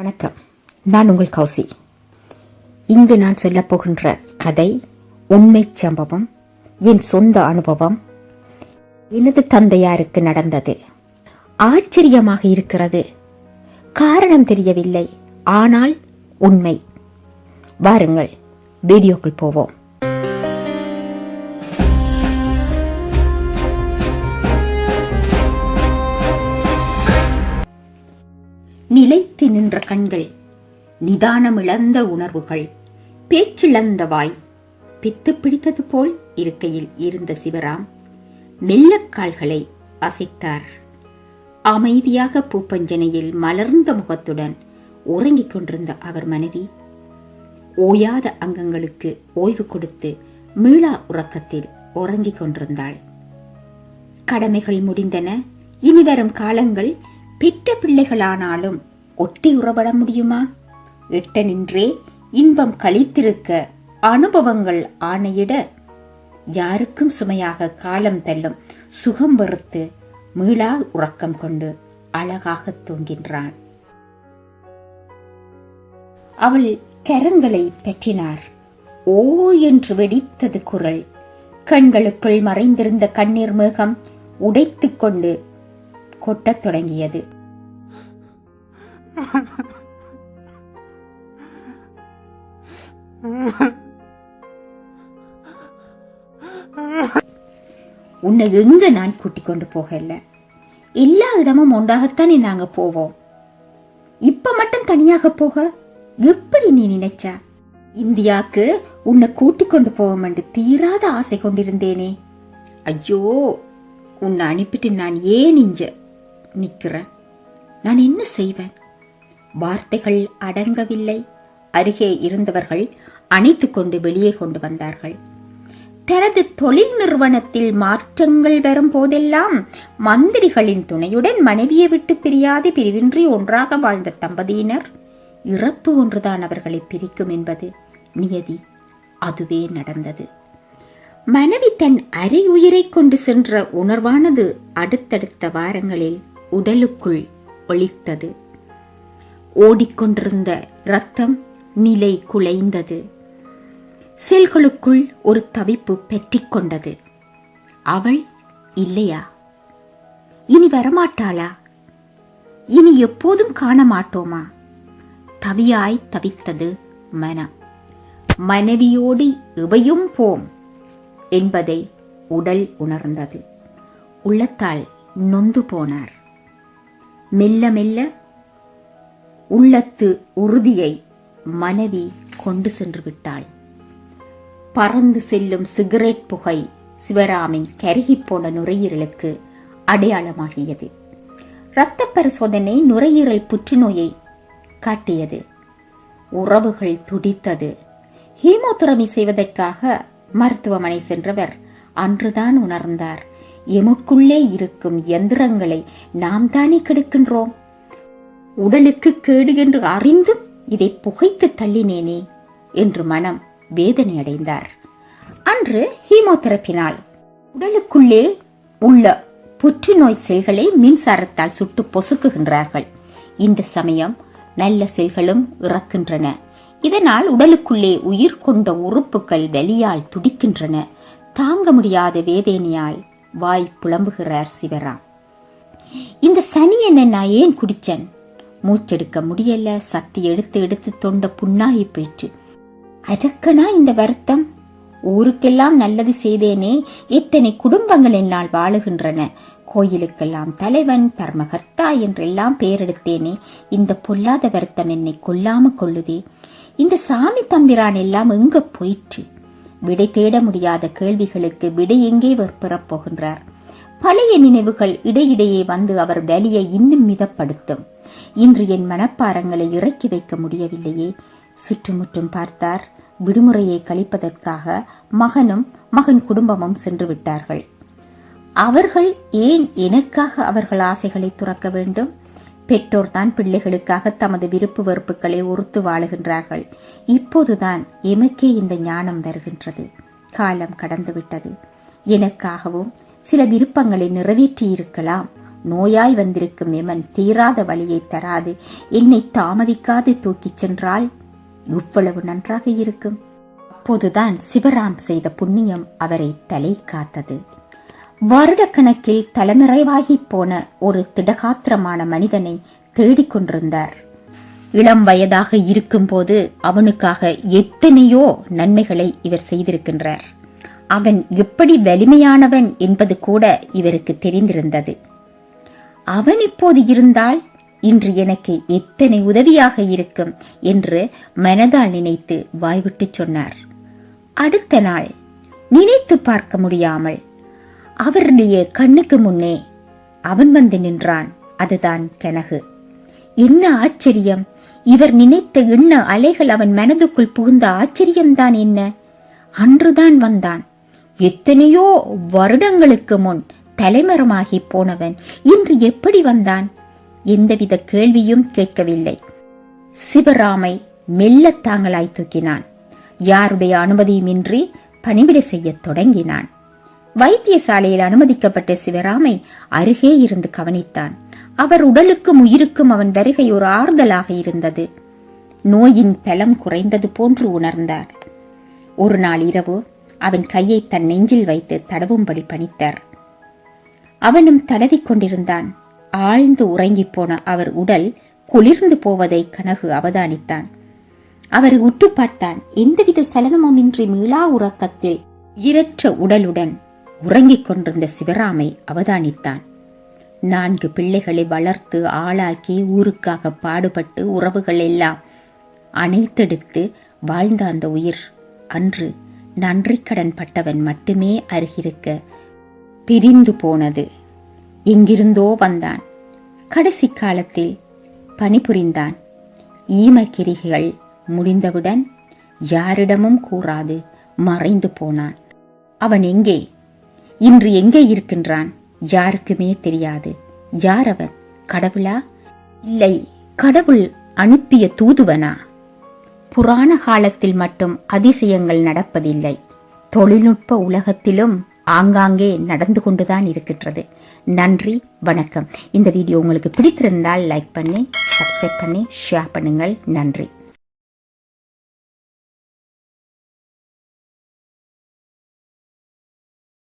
வணக்கம். நான் உங்கள் கௌசி. இங்கு நான் சொல்லப் போகின்ற கதை உண்மை சம்பவம் என் சொந்த அனுபவம் எனது தந்தையாருக்கு நடந்தது. ஆச்சரியமாக இருக்கிறது. காரணம் தெரியவில்லை ஆனால் உண்மை. வாருங்கள் வீடியோக்குள் போவோம். நிலைத்து நின்ற கண்கள் நிதானமிழந்த உணர்வுகள் பேச்சிழந்த வாய் பித்து பிடித்தது போல் இருக்கையில் இருந்த சிவராம் மெல்லக்கால்களை அசைத்தார். அமைதியாக பூப்பஞ்சனையில் மலர்ந்த முகத்துடன் உறங்கிக் கொண்டிருந்த அவர் மனைவி ஓயாத அங்கங்களுக்கு ஓய்வு கொடுத்து மீளா உறக்கத்தில் உறங்கிக் கொண்டிருந்தாள். கடமைகள் முடிந்தன. இனி வரும் காலங்கள் பெற்ற பிள்ளைகளானாலும் ஒட்டி உறவட முடியுமா? எட்ட நின்றே இன்பம் கழித்திருக்க அனுபவங்கள் ஆணையிட யாருக்கும் சுமையாக காலம் தள்ளும் சுகம் வெறுத்து மீளா உறக்கம் கொண்டு அழகாக தூங்கின்றான் அவள் கரங்களை பற்றினார். ஓ என்று வெடித்தது குரல். கண்களுக்குள் மறைந்திருந்த கண்ணீர் மேகம் உடைத்துக் கொண்டு கொட்டத் தொடங்கியது. உன்னை எங்க நான் கூட்டிக் கொண்டு போகல? எல்லா இடமும் ஒன்றாகத்தானே நாங்க போவோம். இப்ப மட்டும் தனியாக போக எப்படி நீ நினைச்ச? இந்தியாக்கு உன்னை கூட்டிக் கொண்டு போவோம் என்று தீராத ஆசை கொண்டிருந்தேனே. ஐயோ உன்னை அனுப்பிட்டு நான் ஏன் இஞ்ச நிற்கிறேன். நான் என்ன செய்வேன்? வார்த்தைகள் அடங்கவில்லை. அருகே இருந்தவர்கள் அணைத்து கொண்டு வெளியே கொண்டு வந்தார்கள். தனது தொழில் நிறுவனத்தில் மாற்றங்கள் வரும் போதெல்லாம் மந்திரிகளின் துணையுடன் மனைவியை விட்டு பிரியாது பிரிவின்றி ஒன்றாக வாழ்ந்த தம்பதியினர் இறப்பு ஒன்றுதான் அவர்களை பிரிக்கும் என்பது நியதி. அதுவே நடந்தது. மனைவி தன் அரை உயிரை கொண்டு சென்ற உணர்வானது அடுத்தடுத்த வாரங்களில் உடலுக்குள் ஒளித்தது. ஓடிக்கொண்டிருந்த ரத்தம் நிலை குலைந்தது. செல்களுக்குள் ஒரு தவிப்பு பெற்றிக்கொண்டது அவள் இல்லையா? இனி வரமாட்டாளா? இனி எப்போதும் காண மாட்டோமா தவியாய் தவித்தது மனம் மனைவியோடு இவையும் போம் என்பதை உடல் உணர்ந்தது. உள்ளத்தால் நொந்து போனார். மெல்ல மெல்ல உள்ளத்து உறுதியை மனைவி கொண்டு சென்று விட்டாள். பறந்து செல்லும் சிகரெட் புகை சிவராமின் கருகிப் போன நுரையீரலுக்கு அடையாளமாகியது. இரத்த பரிசோதனை நுரையீரல் புற்றுநோயை காட்டியது. உறவுகள் துடித்தது. ஹீமோதெரபி செய்வதற்காக மருத்துவமனை சென்றவர் அன்றுதான் உணர்ந்தார். எமக்குள்ளே இருக்கும் எந்திரங்களை நாம் தானே கெடுக்கின்றோம்? உடலுக்கு கேடு என்று அறிந்தும் இதை புகைத்து தள்ளினேனே என்று மனம் வேதனை அடைந்தார் அன்று ஹீமோதெரப்பினால் உடலுக்குள்ளே உள்ள புற்றுநோய் செல்களை மின்சாரத்தால் சுட்டு பொசுக்குகின்றார்கள். இந்த சமயம் நல்ல செல்களும் இறக்கின்றன. இதனால் உடலுக்குள்ளே உயிர் கொண்ட உறுப்புகள் வெளியால் துடிக்கின்றன. தாங்க முடியாத வேதனையால் வாய் புலம்புகிறார் சிவராம். இந்த சனி என்ன நான் ஏன் குடிச்சேன் மூச்செடுக்க முடியல சக்தி எடுத்து எடுத்து தொண்ட புண்ணாகி போயிற்று. அதற்கனா இந்த வருத்தம்? ஊருக்கெல்லாம் நல்லது செய்தேனே எத்தனை குடும்பங்கள் என்னால் வாழுகின்றன? கோயிலுக்கெல்லாம் தலைவன் தர்மகர்த்தா என்றெல்லாம் பெயரெடுத்தேனே இந்த பொல்லாத வருத்தம் என்னை கொல்லாம கொள்ளுதே. இந்த சாமி தம்பிரான் எல்லாம் எங்க போயிற்று? விடை தேட முடியாத கேள்விகளுக்கு விடை எங்கே பெறப் போகின்றார் பழைய நினைவுகள் இடையிடையே வந்து அவர் வலியை இன்னும் மிதப்படுத்தும். இன்று என் மனப்பாரங்களை இறக்கி வைக்க முடியவில்லையே. சுற்றுமுற்றும் பார்த்தார். விடுமுறையை கழிப்பதற்காக மகனும் மகன் குடும்பமும் சென்று விட்டார்கள். அவர்கள் ஏன் எனக்காக அவர்கள் ஆசைகளை துறக்க வேண்டும்? பெற்றோர் தான் பிள்ளைகளுக்காக தமது விருப்பு வெறுப்புகளை ஒருத்து வாழுகின்றார்கள். இப்போதுதான் எமக்கே இந்த ஞானம் வருகின்றது. காலம் கடந்துவிட்டது. எனக்காகவும் சில விருப்பங்களை நிறைவேற்றியிருக்கலாம். நோயாய் வந்திருக்கும் எமன் தீராத வழியை தராது. என்னை தாமதிக்காது தூக்கிச் சென்றால் இவ்வளவு நன்றாக இருக்கும். அப்போதுதான் சிவராம் செய்த புண்ணியம் அவரை தலை காத்தது. வருடக்கணக்கில் தலைமறைவாகிப் போன ஒரு திடகாத்திரமான மனிதனை தேடிக் கொண்டிருந்தார். இளம் வயதாக இருக்கும்போது அவனுக்காக எத்தனையோ நன்மைகளை இவர் செய்திருக்கின்றார். அவன் எப்படி வலிமையானவன் என்பது கூட இவருக்கு தெரிந்திருந்தது. அவன் இப்போது இருந்தால் இன்று எனக்கு எத்தனை உதவியாக இருக்கும் என்று மனதால் நினைத்து வாய்விட்டு சொன்னார். அடுத்த நாள் நினைத்து பார்க்க முடியாமல் அவருடைய கண்ணுக்கு முன்னே. அவன் வந்து நின்றான். அதுதான் கனகு. என்ன ஆச்சரியம். இவர் நினைத்த எண்ண அலைகள் அவன் மனதுக்குள் புகுந்த ஆச்சரியம்தான் என்ன. அன்றுதான் வந்தான். எத்தனையோ வருடங்களுக்கு முன் தலைமரமாகி போனவன் இன்று எப்படி வந்தான்? எந்தவித கேள்வியும் கேட்கவில்லை. சிவராமை மெல்ல தாங்களாய் தூக்கினான். யாருடைய அனுமதியுமின்றி பணிவிட செய்யத் தொடங்கினான். வைத்தியசாலையில் அனுமதிக்கப்பட்ட சிவராமை அருகே இருந்து கவனித்தான். அவர் உடலுக்கும் உயிருக்கும் அவன் வருகை ஒரு ஆறுதலாக இருந்தது. நோயின் பலம் குறைந்தது போன்று உணர்ந்தார். ஒரு நாள் இரவு அவன் கையை தன் நெஞ்சில் வைத்து தடவும்படி பணித்தார். அவனும் தடவிக் கொண்டிருந்தான். ஆழ்ந்து உறங்கிப் போன அவர் உடல் குளிர்ந்து போவதை கனகு அவதானித்தான். அவரை உற்று பார்த்தான். எந்தவித சலனமுமின்றி மீளா உறக்கத்தில் இரற்ற உடலுடன் உறங்கிக் கொண்டிருந்த சிவராமை அவதானித்தான். நான்கு பிள்ளைகளை வளர்த்து ஆளாக்கி ஊருக்காக பாடுபட்டு உறவுகள் எல்லாம் அணைத்தெடுத்து வாழ்ந்த அந்த உயிர் அன்று நன்றி கடன் பட்டவன் மட்டுமே அருகிருக்க பிரிந்து போனது. எங்கிருந்தோ வந்தான். கடைசி காலத்தில் பணிபுரிந்தான். ஈமக்கிரிகள் முடிந்தவுடன் யாரிடமும் கூறாது மறைந்து போனான். அவன் எங்கே? இன்று எங்கே இருக்கின்றான்? யாருக்குமே தெரியாது. யார் அவன் கடவுளா? இல்லை கடவுள் அனுப்பிய தூதுவனா? புராண காலத்தில் மட்டும் அதிசயங்கள் நடப்பதில்லை. தொழில்நுட்ப உலகத்திலும் ஆங்காங்கே நடந்து கொண்டுதான் இருக்கின்றது. நன்றி வணக்கம். இந்த வீடியோ உங்களுக்கு பிடித்திருந்தால் லைக் பண்ணி சப்ஸ்கிரைப் பண்ணி ஷேர் பண்ணுங்கள். நன்றி.